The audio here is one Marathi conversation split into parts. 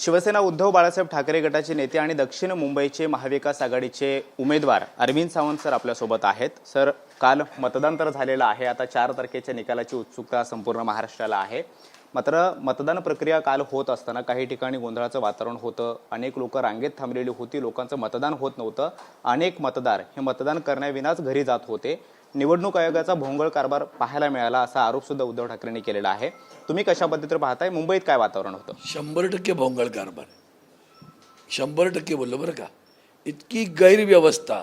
शिवसेना उद्धव बाळासाहेब ठाकरे गटाचे नेते आणि दक्षिण मुंबईचे महाविकास आघाडीचे उमेदवार अरविंद सावंत सर आपल्यासोबत आहेत. सर काल मतदान तर झालेलं आहे. आता चार तारखेच्या निकालाची उत्सुकता संपूर्ण महाराष्ट्राला आहे. मात्र मतदान प्रक्रिया काल होत असताना काही ठिकाणी गोंधळाचं वातावरण होतं. अनेक लोक रांगेत थांबलेली होती. लोकांचं मतदान होत नव्हतं. अनेक मतदार हे मतदान करण्याविनाच घरी जात होते. निवडणूक आयोगाचा भोंगळ कारभार पाहायला मिळाला असा आरोप सुद्धा उद्धव ठाकरेंनी केलेला आहे. तुम्ही कशा पद्धतीने पाहताय? मुंबईत काय वातावरण होतं? शंभर टक्के भोंगळ कारभार. शंभर टक्के बोललो बरं का. इतकी गैरव्यवस्था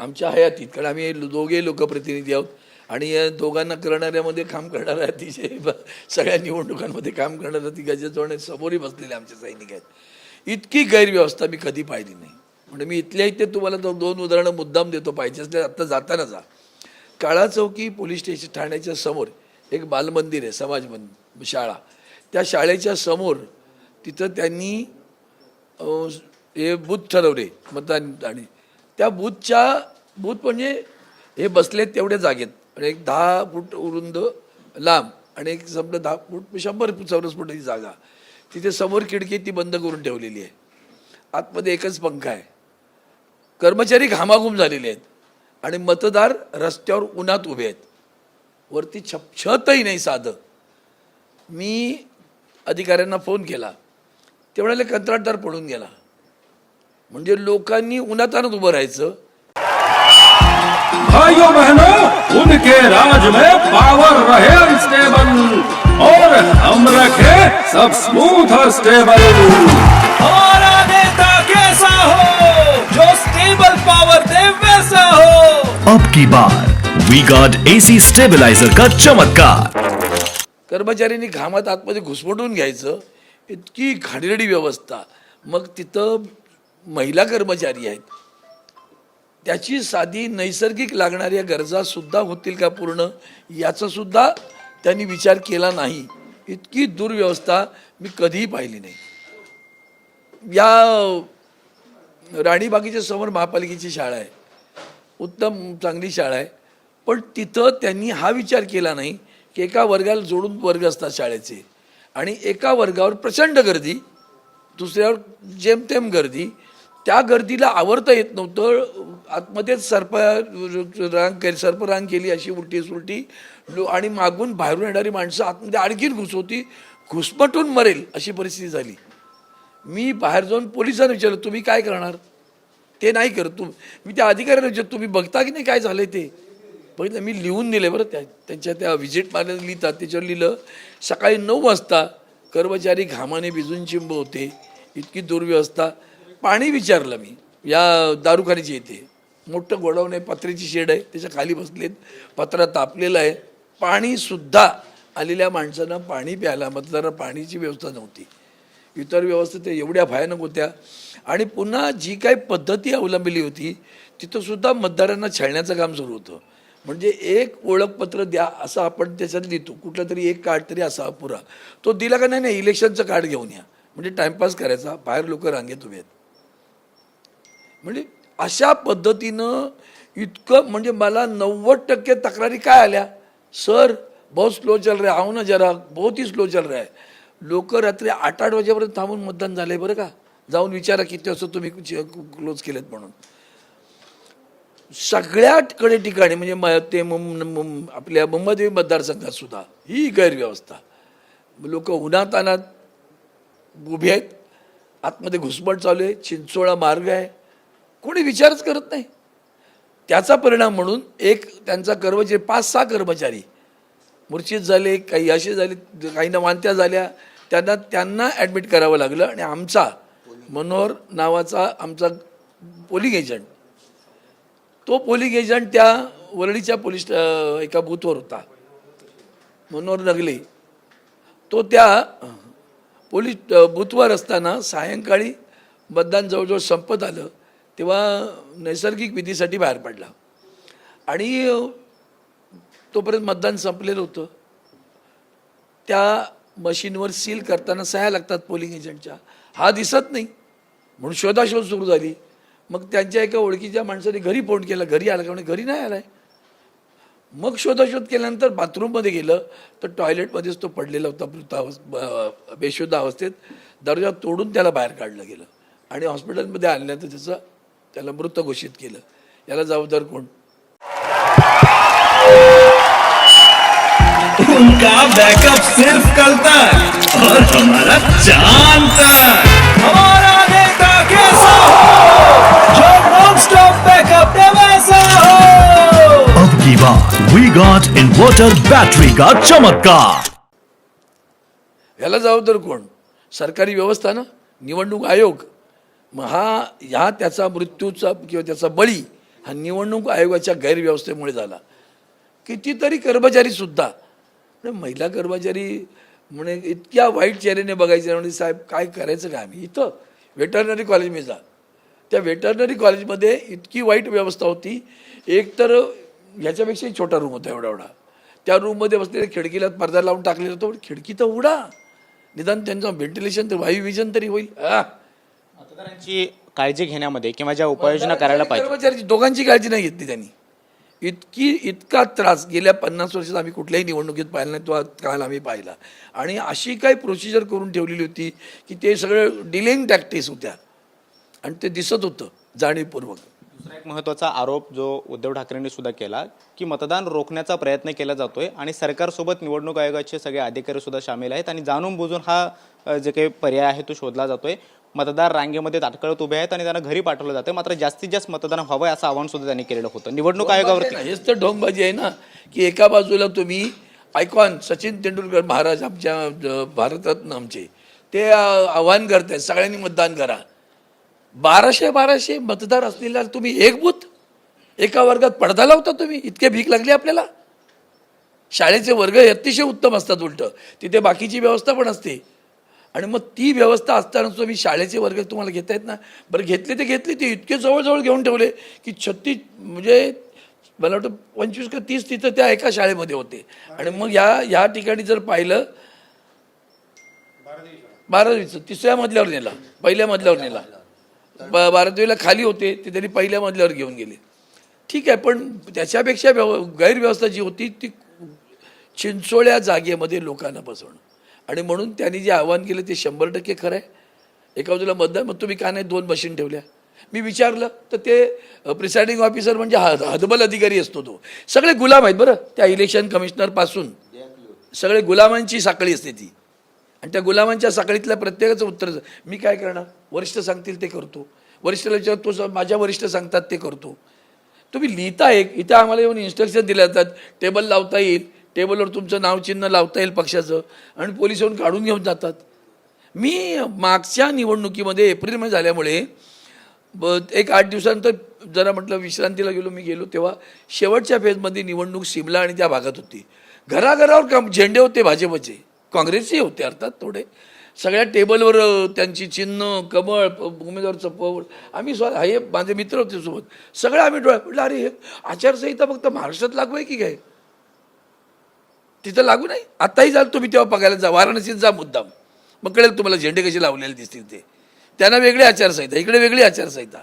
आमच्या हयातीत कारण आम्ही दोघे लोकप्रतिनिधी आहोत आणि या दोघांना करणाऱ्यामध्ये काम करणाऱ्या अतिशय सगळ्या निवडणुकांमध्ये काम करणाऱ्या ती जोडे समोरही बसलेले आमचे सैनिक आहेत. इतकी गैरव्यवस्था मी कधी पाहिली नाही. म्हणजे मी इथल्या इथे तुम्हाला दोन उदाहरणं मुद्दाम देतो. पाहिजे असल्या आत्ता जाताना जा. काळा चौकी पोलीस स्टेशन ठाण्याच्या समोर एक बालमंदिर आहे समाज मंद शाळा. त्या शाळेच्या समोर तिथं त्यांनी हे बूथ ठरवले मतदान आणि त्या बूथच्या बूथ म्हणजे हे बसले तेवढ्या जागेत. आणि एक दहा फूट उरुंद लांब आणि एक समजा दहा फूट शंभर चौरस फुटाची जागा. तिथे समोर खिडकी ती बंद करून ठेवलेली आहे. आतमध्ये एकच पंखा आहे. कर्मचारी घामाघूम झालेले आहेत. आणि मतदार रस्त्यावर उन्हात उभे आहेत. वरती छप छतही नाही साधं. मी अधिकाऱ्यांना फोन केला. तेवढ्याला कंत्राटदार पडून गेला. म्हणजे लोकांनी उन्हातानच उभं राहायचं. भाइयों बहनों उनके राज में पावर रहे अनस्टेबल और हम रखे सब स्मूथ और स्टेबल और वैसा हो? अब की बार वी गॉट एसी स्टेबलाइजर का चमत्कार। कर्मचाऱ्यांनी घामात आतमध्ये घुसमटून घ्यायचं. इतकी घाणेरडी व्यवस्था. मग तिथं महिला कर्मचारी आहेत. त्याची साधी नैसर्गिक लागणाऱ्या गरजा सुद्धा होतील का पूर्ण? याचा सुद्धा त्यांनी विचार केला नाही. इतकी दुर्व्यवस्था मी कधीही पाहिली नाही. या राणीबागेच्या समोर महापालिकेची शाळा आहे. उत्तम चांगली शाळा आहे. पण तिथं त्यांनी हा विचार केला नाही की एका वर्गाला जोडून वर्ग असतात शाळेचे. आणि एका वर्गावर प्रचंड गर्दी दुसऱ्यावर जेमतेम गर्दी त्या गर्दीला आवरता येत नव्हतं. आतमध्येच सर्प रांग केली सर्परांग केली अशी उलटी सुलटी लो आणि मागून बाहेरून येणारी माणसं आतमध्ये आणखीन घुसवती घुसमटून मरेल अशी परिस्थिती झाली. मी बाहेर जाऊन पोलिसांना विचारलं तुम्ही काय करणार? ते नाही करत. तुम मी त्या अधिकाऱ्याला विचारतो तुम्ही बघता की नाही काय झालं ते? बघितलं मी लिहून दिले बरं त्या त्यांच्या त्या व्हिजिट मला लिहितात त्याच्यावर लिहिलं सकाळी नऊ वाजता कर्मचारी घामाने भिजून चिंब होते. इतकी दुर्व्यवस्था. पाणी विचारलं मी या दारुखान्याची येते मोठं गोडाऊन आहे पत्र्याची शेड आहे त्याच्याखाली बसलेत. पत्रा तापलेलं आहे. पाणीसुद्धा आलेल्या माणसांना पाणी प्यायला मतदारांना पाणीची व्यवस्था नव्हती. इतर व्यवस्था त्या एवढ्या भयानक होत्या. आणि पुन्हा जी काही पद्धती अवलंबिली होती तिथं सुद्धा मतदारांना छळण्याचं काम सुरू होतं. म्हणजे एक ओळखपत्र द्या असं आपण त्याच्यात लिहितो. कुठलं तरी एक कार्ड तरी असा पुरा. तो दिला का नाही नाही इलेक्शनचं कार्ड घेऊन या. म्हणजे टाइमपास करायचा बाहेर लोक रांगेत उभे आहेत. म्हणजे अशा पद्धतीनं इतकं म्हणजे मला नव्वद टक्के तक्रारी काय आल्या? सर बहुत स्लो चल रहा है आओ ना जरा बहुत ही स्लो चल रहा है. लोक रात्री आठ आठ वाजेपर्यंत थांबून मतदान झालंय बरं का? जाऊन विचारा किती वाजता तुम्ही क्लोज केलेत म्हणून. सगळ्याकडे ठिकाणी म्हणजे म- ते आपल्या मुंबई मतदारसंघात सुद्धा ही गैरव्यवस्था. लोक उन्हातानात उभी उभे आहेत. आतमध्ये घुसमट चालू आहे. चिंचोळा मार्ग आहे. कोणी विचारच करत नाही. त्याचा परिणाम म्हणून एक त्यांचा कर्मचारी पाच सहा कर्मचारी मूर्छित झाले काही असे झाले काहींना वांत्या झाल्या त्यांना त्यांना ॲडमिट करावं लागलं आणि आमचा मनोहर नावाचा आमचा पोलिंग एजंट तो पोलिंग एजंट त्या वरळीच्या पोलीस एका बूथवर होता. मनोहर नगले तो त्या पोलीस बूथवर असताना सायंकाळी मतदान जवळजवळ संपत आलं तेव्हा नैसर्गिक विधीसाठी बाहेर पडला. आणि तोपर्यंत मतदान संपलेलं होतं. त्या मशीनवर सील करताना सह्या लागतात पोलिंग एजंटच्या हा दिसत नाही. म्हणून शोधाशोध सुरू झाली. मग त्यांच्या एका ओळखीच्या माणसाने घरी फोन केला. घरी आला का? म्हणजे घरी नाही आलाय. मग शोधाशोध केल्यानंतर बाथरूममध्ये गेलं. तर टॉयलेटमध्येच तो पडलेला होता मृतावस्थ ब- बेशुद्ध अवस्थेत. दर्जा तोडून त्याला बाहेर काढलं गेलं. आणि हॉस्पिटलमध्ये आणल्यानंतर त्याचं त्याला मृत घोषित केलं. याला जबाबदार कोण? उनका बैकअप सिर्फ कल तक और हमारा चांद तक। हमारा नेता कैसा हो? जो नॉन स्टॉप बैकअप दे वैसा हो। अब की बात वी गॉट इन्वर्टर बैटरी का चमत्कार। याला जबाबदार कोण? सरकारी व्यवस्था ना? निवडणूक आयोग? मग हा ह्या त्याचा मृत्यूचा किंवा त्याचा बळी हा निवडणूक आयोगाच्या गैरव्यवस्थेमुळे झाला. कितीतरी कर्मचारी महिला कर्मचारी म्हणे इतक्या वाईट चेहऱ्याने बघायचे म्हणजे साहेब काय करायचं काय आम्ही? इथं वेटरनरी कॉलेजमध्ये जा. त्या वेटरनरी कॉलेजमध्ये इतकी वाईट व्यवस्था होती. एक तर ह्याच्यापेक्षाही छोटा रूम होता एवढा एवढा. त्या रूममध्ये बसलेले खिडकीला पडदा लावून टाकलेला होता. पण खिडकी तर उडा निदान त्यांचं व्हेंटिलेशन तर वायू विजन तरी होईल. मतदारांची काळजी घेण्यामध्ये किंवा ज्या उपाययोजना करायला पाहिजे. कर्मचाऱ्याची दोघांची काळजी नाही घेतली त्यांनी. इतकी इतका त्रास. गेल्या पन्नास वर्षात आम्ही कुठल्याही निवडणुकीत पाहिला नाही तो काल आम्ही पाहिला. आणि अशी काही प्रोसिजर करून ठेवलेली होती की ते सगळं डिलेइंग टॅक्टिस होत्या. आणि ते दिसत होतं जाणीवपूर्वक. दुसरा एक महत्त्वाचा आरोप जो उद्धव ठाकरेंनी सुद्धा केला की मतदान रोखण्याचा प्रयत्न केला जातोय आणि सरकारसोबत निवडणूक आयोगाचे सगळे अधिकारी सुद्धा सामील आहेत आणि जाणून बुजून हा जे काही पर्याय आहे तो शोधला जातोय. मतदार रांगेमध्ये ताटकळत उभे आहेत आणि त्यांना घरी पाठवलं जातं मात्र जास्तीत जास्त मतदान व्हावं असं आवाहन सुद्धा त्यांनी केलेलं होतं. निवडणूक आयोगावरती हेच तर ढोंगबाजी आहे ना की एका बाजूला तुम्ही आयकॉन सचिन तेंडुलकर महाराज आमच्या भारतरत्न आमचे ते आव्हान करतायत सगळ्यांनी मतदान करा. बाराशे बाराशे मतदार असलेला तुम्ही एक बूथ एका वर्गात पडदा लावता तुम्ही? इतके भीक लागली आपल्याला? शाळेचे वर्ग अतिशय उत्तम असतात उलट. तिथे बाकीची व्यवस्था पण असते. आणि मग ती व्यवस्था असताना सुद्धा मी शाळेचे वर्ग तुम्हाला घेता येत ना बरं घेतले ते घेतले ते इतके जवळजवळ घेऊन ठेवले की छत्तीस म्हणजे मला वाटतं पंचवीस का तीस तिथं त्या एका शाळेमध्ये होते. आणि मग ह्या ह्या ठिकाणी जर पाहिलं बारावीचं तिसऱ्या मजल्यावर नेला पहिल्या मजल्यावर नेला. ब- बारावीला खाली होते ते त्यांनी पहिल्या मजल्यावर घेऊन गेले. ठीक आहे पण त्याच्यापेक्षा व्यव गैरव्यवस्था जी होती ती चिंचोळ्या जागेमध्ये लोकांना बसवणं. आणि म्हणून त्यांनी जे आव्हान केलं ते शंभर टक्के खरं आहे. एका बाजूला मतदान मग तुम्ही का नाही दोन मशीन ठेवल्या? मी विचारलं तर ते प्रिसाइडिंग ऑफिसर म्हणजे हद हदबल अधिकारी असतो तो. सगळे गुलाम आहेत बरं त्या इलेक्शन कमिशनरपासून सगळे गुलामांची साखळी असते ती. आणि त्या गुलामांच्या साखळीतल्या प्रत्येकाचं उत्तर मी काय करणार? वरिष्ठ सांगतील ते करतो. वरिष्ठला विचार तो माझ्या वरिष्ठ सांगतात ते करतो. तुम्ही लिहिता एक इथं आम्हाला येऊन इन्स्ट्रक्शन दिल्या जातात टेबल लावता येईल. टेबलवर तुमचं नाव चिन्ह लावता येईल पक्षाचं आणि पोलीस येऊन काढून घेऊन जातात. मी मागच्या निवडणुकीमध्ये एप्रिलमध्ये झाल्यामुळे ब एक आठ दिवसानंतर जरा म्हटलं विश्रांतीला गेलो मी गेलो तेव्हा शेवटच्या फेजमध्ये निवडणूक शिमला आणि त्या भागात होती. घराघरावर काम झेंडे होते भाजपचे काँग्रेसचे होते अर्थात थोडे. सगळ्या टेबलवर त्यांची चिन्ह कमळ उमेदवारचं पवळ आम्ही स्व हे माझे मित्र होते सोबत सगळं आम्ही डोळ्या म्हटलं अरे हे आचारसंहिता फक्त महाराष्ट्रात लागू आहे की काय? तिथं लागू नाही. आत्ताही जाल तुम्ही तेव्हा बघायला जा. वाराणसीत जा मुद्दाम. मग कळेल तुम्हाला झेंडे कसे लावलेले दिसतील ते. त्यांना वेगळी आचारसंहिता इकडे वेगळी आचारसंहिता.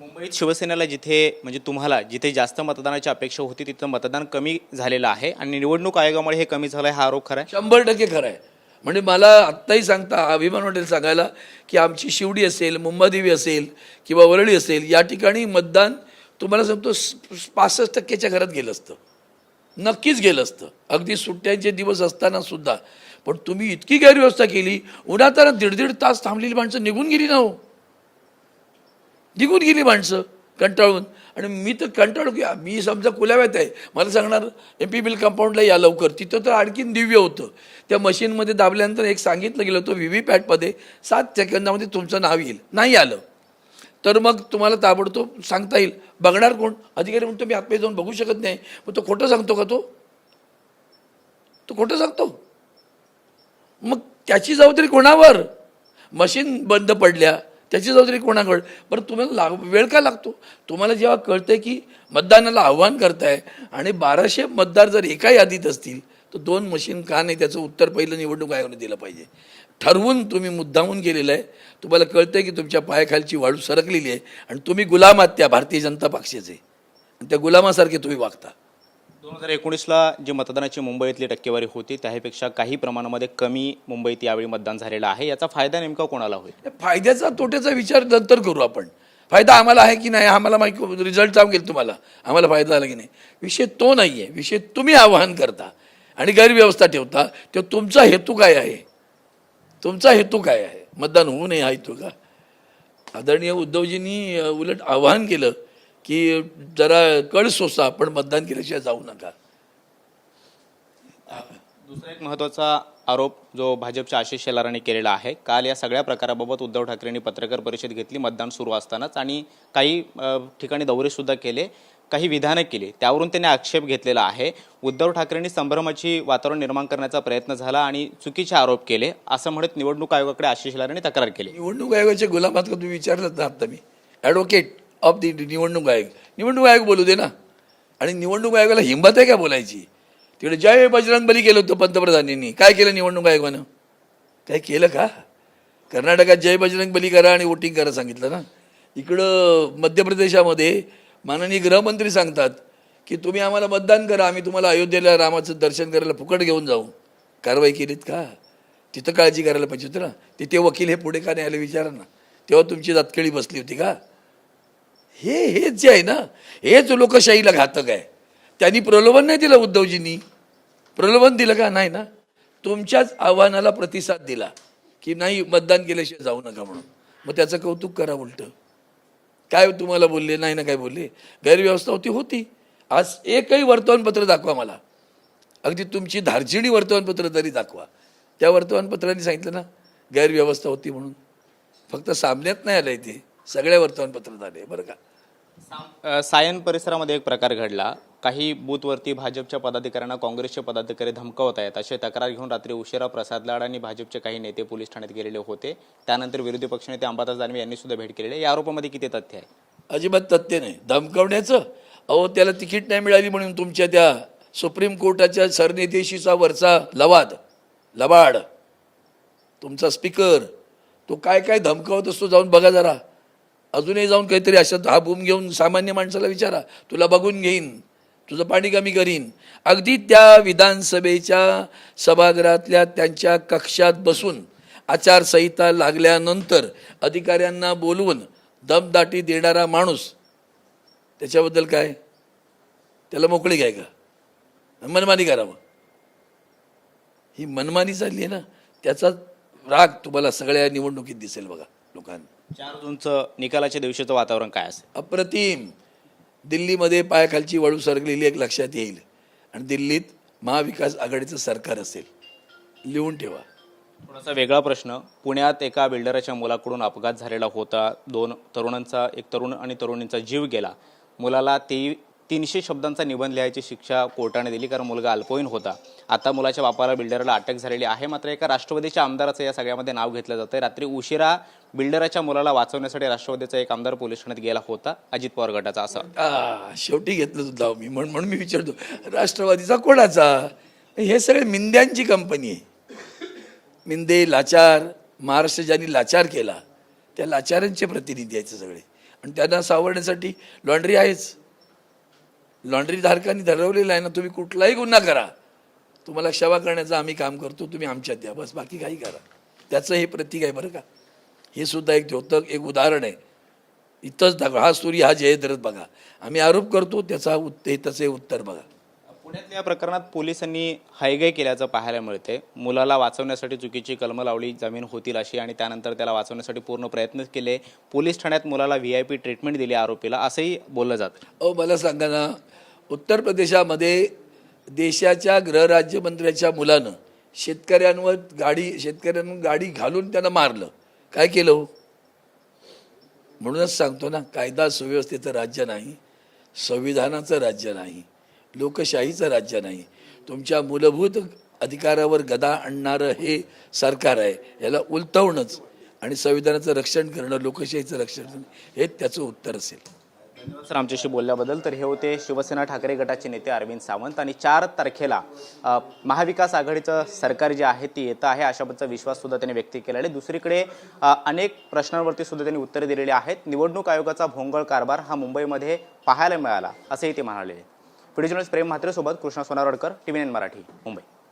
मुंबईत शिवसेनेला जिथे म्हणजे तुम्हाला जिथे जास्त मतदानाची अपेक्षा होती तिथं मतदान कमी झालेलं आहे आणि निवडणूक आयोगामुळे हे कमी झालं आहे हा आरोप खरा आहे? शंभर टक्के खरं आहे. म्हणजे मला आत्ताही सांगता अभिमान वाटेल सांगायला की आमची शिवडी असेल मुंबादेवी असेल किंवा वरळी असेल या ठिकाणी मतदान तुम्हाला सांगतो पासष्ट टक्क्याच्या घरात गेलं असतं. नक्कीच गेलं असतं. अगदी सुट्ट्यांचे दिवस असताना सुद्धा. पण तुम्ही इतकी गैरव्यवस्था केली. उन्हाताना दीड दीड तास थांबलेली माणसं निघून गेली ना हो. निघून गेली माणसं कंटाळून. आणि मी तर कंटाळू की मी समजा कुलाव्यात आहे. मला सांगणार एम पी बिल कंपाऊंडला या लवकर. तिथं तर आणखीन दिव्य होतं. त्या मशीनमध्ये दाबल्यानंतर एक सांगितलं गेलं होतं व्ही व्ही पॅटमध्ये सात सेकंदामध्ये तुमचं नाव येईल. नाही आलं. तर मग तुम्हाला ताबडतोब सांगता येईल. बघणार कोण? अधिकारी म्हणतो मी आतमध्ये जाऊन बघू शकत नाही. मग तो खोटं सांगतो का तो? तो खोटं सांगतो. मग त्याची जबाबदारी कोणावर? मशीन बंद पडल्या त्याची जबाबदारी कोणाकडे? बरं तुम्हाला लाग वेळ का लागतो? तुम्हाला जेव्हा कळतंय की मतदानाला आव्हान करताय आणि बाराशे मतदार जर एका यादीत असतील तर दोन मशीन का नाही? त्याचं उत्तर पहिलं निवडणूक आयोगाने दिलं पाहिजे. ठरवून तुम्ही मुद्दामून केलेलं आहे. तुम्हाला कळतंय की तुमच्या पायाखालची वाळू सरकलेली आहे आणि तुम्ही गुलाम आहात त्या भारतीय जनता पक्षाचे. आणि त्या गुलामासारखे तुम्ही वागता. दोन हजार एकोणीसला जी मतदानाची मुंबईतली टक्केवारी होती त्यापेक्षा काही प्रमाणामध्ये कमी मुंबईत यावेळी मतदान झालेलं आहे. याचा फायदा नेमका कोणाला होईल? फायद्याचा तोट्याचा विचार नंतर करू आपण. फायदा आम्हाला आहे की नाही आम्हाला माहिती रिझल्ट सांगेल तुम्हाला. आम्हाला फायदा झाला की नाही. विषय तो नाही आहे विषय तुम्ही आवाहन करता आणि गैरव्यवस्था ठेवता. तो तुमचा हेतू काय आहे? तुमचा हेतू काय आहे? मतदान होऊ नये हा हेतू का? आदरणीय उद्धवजींनी उलट आवाहन केलं की जरा कळ सोसा पण मतदान केल्याशिवाय जाऊ नका. दुसरा एक महत्त्वाचा आरोप जो भाजपच्या आशिष शेलारांनी केलेला आहे काल या सगळ्या प्रकाराबाबत उद्धव ठाकरेंनी पत्रकार परिषद घेतली मतदान सुरू असतानाच. आणि काही ठिकाणी दौरे सुद्धा केले. काही विधानं केली. त्यावरून त्यांनी आक्षेप घेतलेला आहे. उद्धव ठाकरेंनी संभ्रमाची वातावरण निर्माण करण्याचा प्रयत्न झाला आणि चुकीचे आरोप केले असं म्हणत निवडणूक आयोगाकडे आशिष लारेने तक्रार केली. निवडणूक आयोगाचे गुलामात तुम्ही विचारलं ना आता मी. ॲडव्होकेट ऑफ दी निवडणूक आयोग. निवडणूक आयोग बोलू दे ना. आणि निवडणूक आयोगाला हिंमत आहे का बोलायची? तिकडे जय बजरंग बली केलं होतं पंतप्रधानांनी. काय केलं निवडणूक आयोगानं? काय केलं का? कर्नाटकात जय बजरंग बली करा आणि वोटिंग करा सांगितलं ना. इकडं मध्य प्रदेशामध्ये माननीय गृहमंत्री सांगतात की तुम्ही आम्हाला मतदान करा आम्ही तुम्हाला अयोध्येला रामाचं दर्शन करायला फुकट घेऊन जाऊ. कारवाई केलीत का? तिथं काळजी करायला पाहिजे होती ना. तिथे वकील हे पुढे का नाही आले विचारा ना. तेव्हा तुमची जातकळी बसली होती का? हे हेच जे आहे ना हेच लोकशाहीला घातक आहे. त्यांनी प्रलोभन नाही दिलं उद्धवजींनी? प्रलोभन दिलं का? नाही ना. तुमच्याच आव्हानाला प्रतिसाद दिला की नाही मतदान केल्याशिवाय जाऊ नका म्हणून. मग त्याचं कौतुक करा उलटं. काय तुम्हाला बोलले नाही ना काय बोलले? गैरव्यवस्था होती होती. आज एकही वर्तमानपत्र दाखवा मला. अगदी तुमची धारजिणी वर्तमानपत्र तरी दाखवा. त्या वर्तमानपत्रांनी सांगितलं ना गैरव्यवस्था होती म्हणून. फक्त सामन्यात नाही आलंय ते. सगळ्या वर्तमानपत्रात आले बरं का? सायन परिसरामध्ये एक प्रकार घडला. काही बूथवरती भाजपच्या पदाधिकाऱ्यांना काँग्रेसचे पदाधिकारी धमकावत आहेत. अशी तक्रार घेऊन रात्री उशिरा प्रसाद लाड आणि भाजपचे काही नेते पोलीस ठाण्यात गेलेले होते. त्यानंतर विरोधी पक्षनेते अंबादास दानवे यांनी सुद्धा भेट केलेली या आरोपामध्ये किती तथ्य आहे? अजिबात तथ्य नाही. धमकवण्याचं? अहो त्याला तिकीट नाही मिळाली म्हणून तुमच्या त्या सुप्रीम कोर्टाच्या सरन्यायाधीशीचा वरचा लवाद लबाड तुमचा स्पीकर तो काय काय धमकावत असतो जाऊन बघा जरा. अजूनही जाऊन काहीतरी अशा हा बूम घेऊन सामान्य माणसाला विचारा तुला बघून घेईन तुझं पाणी कमी करीन. अगदी त्या विधानसभेच्या सभागृहातल्या त्यांच्या कक्षात बसून आचारसंहिता लागल्यानंतर अधिकाऱ्यांना बोलवून दमदाटी देणारा माणूस त्याच्याबद्दल काय? त्याला मोकळी घ्याय का? मनमानी करावं ही मनमानी चालली आहे ना त्याचा राग तुम्हाला सगळ्या निवडणुकीत दिसेल बघा लोकांना. चार जूनचं निकालाच्या दिवशीचं वातावरण काय असेल? अप्रतिम. दिल्लीमध्ये पायाखालची वळू सरकलेली एक लक्षात येईल. आणि दिल्लीत महाविकास आघाडीचं सरकार असेल. लिहून ठेवा. थोडासा वेगळा प्रश्न. पुण्यात एका बिल्डराच्या मुलाकडून अपघात झालेला होता. दोन तरुणांचा एक तरुण आणि तरुणींचा जीव गेला. मुलाला ते तीनशे शब्दांचा निबंध लिहायची शिक्षा कोर्टाने दिली कारण मुलगा अल्पवयीन होता. आता मुलाच्या बापाला बिल्डरला अटक झालेली आहे मात्र एका राष्ट्रवादीच्या आमदाराचं या सगळ्यामध्ये नाव घेतलं जातं रात्री उशिरा बिल्डराच्या मुलाला वाचवण्यासाठी राष्ट्रवादीचा एक आमदार पोलीस ठाण्यात गेला होता अजित पवार गटाचा असं. शेवटी घेतलं सुद्धा मी म्हणून म्हणून मी विचारतो राष्ट्रवादीचा कोणाचा? हे सगळे मिंद्यांची कंपनी आहे. मिंदे लाचार महाराष्ट्र ज्यांनी लाचार केला त्या लाचारांचे प्रतिनिधी आहेत सगळे. आणि त्यांना सावरण्यासाठी लॉन्ड्री आहेच. लॉन्ड्री धारकांनी ठरवलेलं आहे ना तुम्ही कुठलाही गुन्हा करा. तुम्हाला क्षमा करण्याचं आम्ही काम करतो तुम्ही आमच्यात द्या बस बाकी काही करा. त्याचं हे प्रतीक आहे बरं का. हे सुद्धा एक द्योतक एक उदाहरण आहे. इथंच दाखवा हा सूर्य हा जयद्रथ बघा. आम्ही आरोप करतो त्याचा उत्ते त्याचे उत्तर बघा. पुण्यातल्या या प्रकरणात पोलिसांनी हायगाय केल्याचं पाहायला मिळते मुलाला वाचवण्यासाठी चुकीची कलमं लावली जमीन होतील अशी आणि त्यानंतर त्याला वाचवण्यासाठी पूर्ण प्रयत्न केले. पोलीस ठाण्यात मुलाला व्ही आय पी ट्रीटमेंट दिली आरोपीला असंही बोललं जातं. अहो मला सांगा ना उत्तर प्रदेशामध्ये देशाच्या गृहराज्यमंत्र्याच्या मुलानं शेतकऱ्यांवर गाडी शेतकऱ्यांवर गाडी घालून त्यांना मारलं. काय केलं हो? म्हणूनच सांगतो ना कायदा सुव्यवस्थेचं राज्य नाही संविधानाचं राज्य नाही. लोकशाहीचं राज्य नाही. तुमच्या मूलभूत अधिकारावर गदा आणणारं हे सरकार आहे. याला उलटवणंच आणि संविधानाचं रक्षण करणं लोकशाहीचं रक्षण करणं हे त्याचं उत्तर असेल. सर आमच्याशी बोलल्याबद्दल. तर हे होते शिवसेना ठाकरे गटाचे नेते अरविंद सावंत आणि चार तारखेला महाविकास आघाडीचं सरकार जे आहे ते येतं आहे अशाबद्दलचा विश्वास सुद्धा त्यांनी व्यक्त केलेला आहे. दुसरीकडे अनेक प्रश्नांवरती सुद्धा त्यांनी उत्तरे दिलेली आहेत. निवडणूक आयोगाचा भोंगळ कारभार हा मुंबईमध्ये पाहायला मिळाला असंही ते म्हणाले. Video journalist Prem म्हात्रेसोबत Krishna Sonardkar T V N Marathi Mumbai.